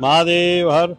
મહાદેવ, હર.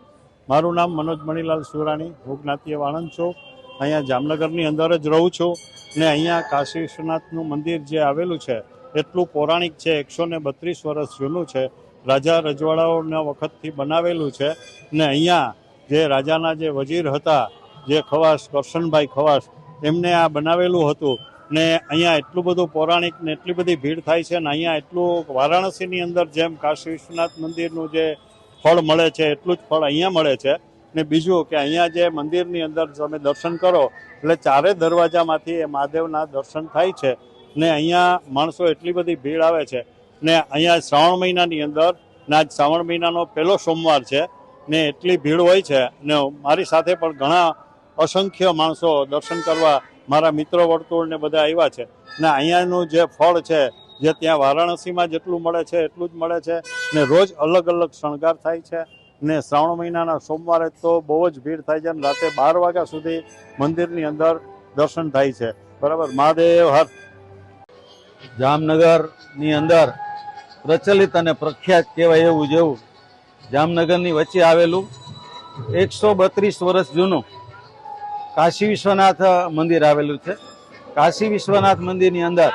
મારું નામ મનોજ મણીલાલ સુરાણી. હું જ્ઞાતિય વાણંદ છું. અહીંયા જામનગરની અંદર જ રહું છું. ને અહીંયા કાશી વિશ્વનાથનું મંદિર જે આવેલું છે, એટલું પૌરાણિક છે, એકસો ને બત્રીસ વર્ષ જૂનું છે. રાજા રજવાડાઓના વખતથી બનાવેલું છે. ને અહીંયા જે રાજાના જે વજીર હતા, જે ખવાસ, કરશનભાઈ ખવાસ, એમને આ બનાવેલું હતું. ને અહીંયા એટલું બધું પૌરાણિક ને એટલી બધી ભીડ થાય છે ને અહીંયા એટલું વારાણસીની અંદર જેમ કાશી વિશ્વનાથ મંદિરનું જે ફળ મળે છે, એટલું જ ફળ અહીંયા મળે છે. ને બીજું કે અહીંયા જે મંદિરની અંદર તમે દર્શન કરો, એટલે ચારે દરવાજામાંથી એ મહાદેવના દર્શન થાય છે. ને અહીંયા માણસો એટલી બધી ભીડ આવે છે. ને અહીંયા શ્રાવણ મહિનાની અંદર, ને આજ શ્રાવણ મહિનાનો પહેલો સોમવાર છે, ને એટલી ભીડ હોય છે. ને મારી સાથે પણ ઘણા અસંખ્ય માણસો દર્શન કરવા મારા મિત્રો વર્તુળ ને બધા આવ્યા છે. ને અહીંયાનું જે ફળ છે જે ત્યાં વારાણસીમાં જેટલું મળે છે, એટલું જ મળે છે ને રોજ અલગ અલગ શણગાર થાય છે ને શ્રાવણ મહિનાના સોમવારે તો બહુ જ ભીડ થાય છે અને રાતે બાર વાગ્યા સુધી મંદિરની અંદર દર્શન થાય છે. બરાબર? મહાદેવ હર. જામનગરની અંદર પ્રચલિત અને પ્રખ્યાત કહેવાય એવું જેવું જામનગરની વચ્ચે આવેલું એકસો બત્રીસ વર્ષ જૂનું કાશી વિશ્વનાથ મંદિર આવેલું છે. કાશી વિશ્વનાથ મંદિરની અંદર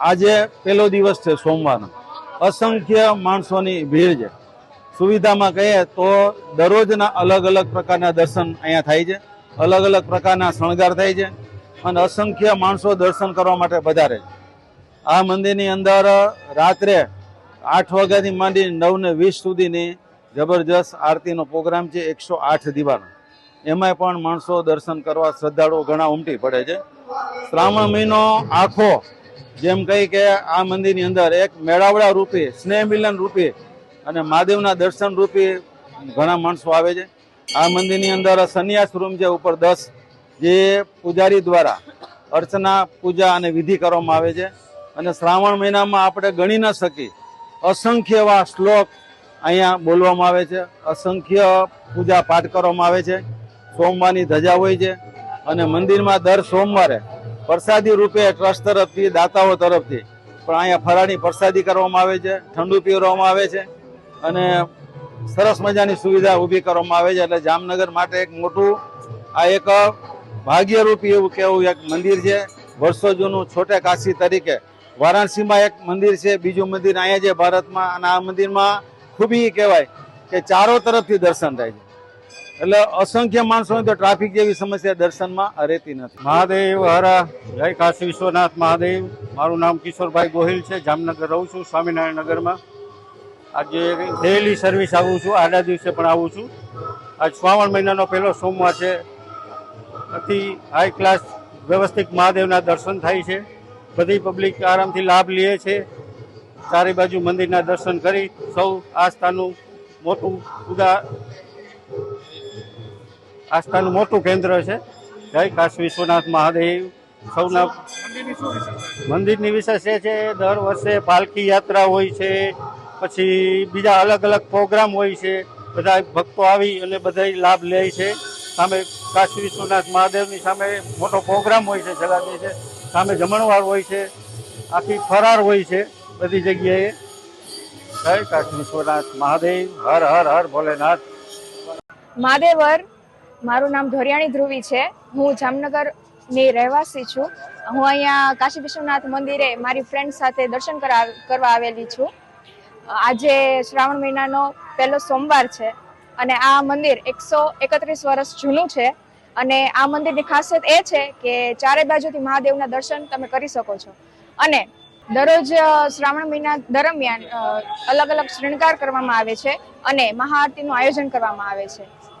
આજે પહેલો દિવસ છે સોમવારનો. અસંખ્ય માણસોની ભીડ છે. સુવિધામાં કહીએ તો દરરોજના અલગ અલગ પ્રકારના દર્શન અહીંયા થાય છે. અલગ અલગ પ્રકારના શણગાર થાય છે અને અસંખ્ય માણસો દર્શન કરવા માટે વધારે છે. આ મંદિરની અંદર રાત્રે આઠ વાગ્યાથી માંડી નવ ને વીસ સુધીની જબરજસ્ત આરતીનો પ્રોગ્રામ છે એકસો આઠ દીવાનો. એમાંય પણ માણસો દર્શન કરવા શ્રદ્ધાળુઓ ઘણા ઉમટી પડે છે. શ્રાવણ મહિનો આખો જેમ કહી કે આ મંદિરની અંદર એક મેળાવડા રૂપે, સ્નેહ મિલન રૂપે અને મહાદેવના દર્શન રૂપે ઘણા માણસો આવે છે. આ મંદિરની અંદર સંન્યાસ રૂમ છે ઉપર દસ, જે પૂજારી દ્વારા અર્ચના, પૂજા અને વિધિ કરવામાં આવે છે. અને શ્રાવણ મહિનામાં આપણે ગણી ન શકી અસંખ્ય એવા શ્લોક અહીંયા બોલવામાં આવે છે. અસંખ્ય પૂજા પાઠ કરવામાં આવે છે. સોમવારની ધજા હોય છે અને મંદિરમાં દર સોમવારે પ્રસાદી રૂપે ટ્રસ્ટ તરફથી, દાતાઓ તરફથી, પણ અહીંયા ફરાળી પ્રસાદી કરવામાં આવે છે, ઠંડુ પીવડાવવામાં આવે છે અને સરસ મજાની સુવિધા ઊભી કરવામાં આવે છે. એટલે જામનગર માટે એક મોટું, આ એક ભાગ્યરૂપી એવું કેવું એક મંદિર છે. વર્ષો જૂનું છોટે કાશી તરીકે. વારાણસીમાં એક મંદિર છે, બીજું મંદિર અહીંયા છે ભારતમાં. અને આ મંદિરમાં ખૂબી કહેવાય કે ચારો તરફથી દર્શન થાય છે. એટલે અસંખ્ય માણસો તો ટ્રાફિક જેવી સમસ્યા દર્શનમાં રહેતી નથી. મહાદેવ, હરા. જય કાશી વિશ્વનાથ મહાદેવ. મારું નામ કિશોરભાઈ ગોહિલ છે. જામનગર રહું છું, સ્વામિનારાયણ નગરમાં. આજે ડેલી સર્વિસ આવું છું, આડા દિવસે પણ આવું છું. આજ શ્રાવણ મહિનાનો પહેલો સોમવાર છે. અતિ હાઈ ક્લાસ વ્યવસ્થિત મહાદેવના દર્શન થાય છે. બધી પબ્લિક આરામથી લાભ લે છે. ચારે બાજુ મંદિરના દર્શન કરી સૌ આસ્થાનું મોટું ઉદા આસ્થાનું મોટું કેન્દ્ર છે. જય કાશ વિશ્વનાથ મહાદેવ. સૌના મંદિરની વિશેષ એ છે, દર વર્ષે પાલખી યાત્રા હોય છે, પછી બીજા અલગ અલગ પ્રોગ્રામ હોય છે, બધા ભક્તો આવી અને બધા લાભ લે છે. સામે કાશી વિશ્વનાથ મહાદેવની સામે મોટો પ્રોગ્રામ હોય છે જલાદી છે, સામે જમણવાર હોય છે, આખી ફરાર હોય છે, બધી જગ્યાએ. જય કાશી વિશ્વનાથ મહાદેવ. હર હર હર ભોલેનાથ. મહાદેવર મારું નામ ધોરિયાણી ધ્રુવી છે. હું જામનગરની રહેવાસી છું. હું અહીંયા કાશી વિશ્વનાથ મંદિરે મારી ફ્રેન્ડ સાથે દર્શન કરા, કરવા આવેલી છું. આજે શ્રાવણ મહિનાનો પહેલો સોમવાર છે અને આ મંદિર એકસો એકત્રીસ વર્ષ જૂનું છે. અને આ મંદિરની ખાસિયત એ છે કે ચારે બાજુથી મહાદેવના દર્શન તમે કરી શકો છો. અને દરરોજ શ્રાવણ મહિના દરમિયાન અલગ અલગ શૃંગાર કરવામાં આવે છે અને મહાઆરતીનું આયોજન કરવામાં આવે છે.